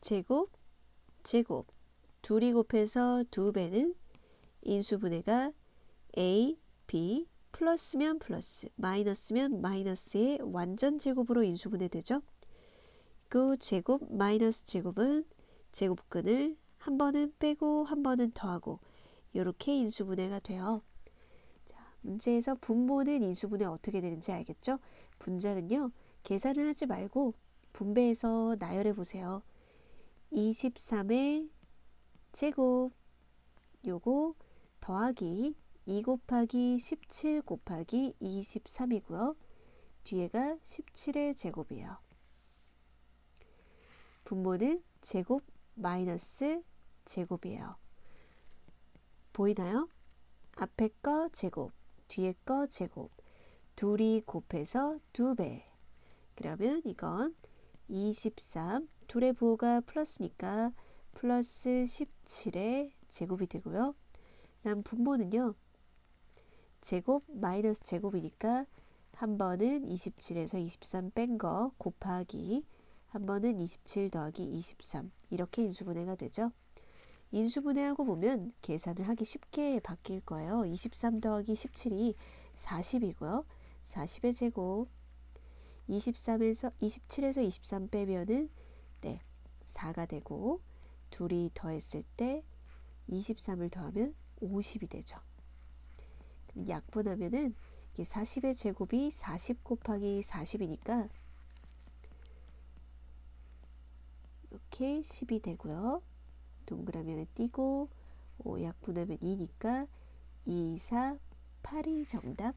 제곱 제곱 둘이 곱해서 두 배는 인수분해가 a, b 플러스면 플러스 마이너스면 마이너스의 완전 제곱으로 인수분해 되죠. 그 제곱 마이너스 제곱은 제곱근을 한 번은 빼고 한 번은 더하고 이렇게 인수분해가 돼요. 자, 문제에서 분모는 인수분해 어떻게 되는지 알겠죠? 분자는요. 계산을 하지 말고 분배해서 나열해 보세요. 23의 제곱 요거 더하기 2 곱하기 17 곱하기 23이고요. 뒤에가 17의 제곱이에요. 분모는 제곱 마이너스 제곱이에요. 보이나요? 앞에 거 제곱, 뒤에 거 제곱. 둘이 곱해서 두 배. 그러면 이건 23, 둘의 부호가 플러스니까 플러스 17의 제곱이 되고요. 다음 분모는요. 제곱 마이너스 제곱이니까 한 번은 27에서 23 뺀 거 곱하기 한 번은 27 더하기 23 이렇게 인수분해가 되죠. 인수분해하고 보면 계산을 하기 쉽게 바뀔 거예요. 23 더하기 17이 40이고요. 40의 제곱 23에서 27에서 23 빼면은 네 4가 되고 둘이 더했을 때 23을 더하면 50이 되죠. 그럼 약분하면은 40의 제곱이 40 곱하기 40이니까 이렇게 10이 되고요. 동그라미를 띄고 5 약분하면 2니까 2, 4, 8이 정답.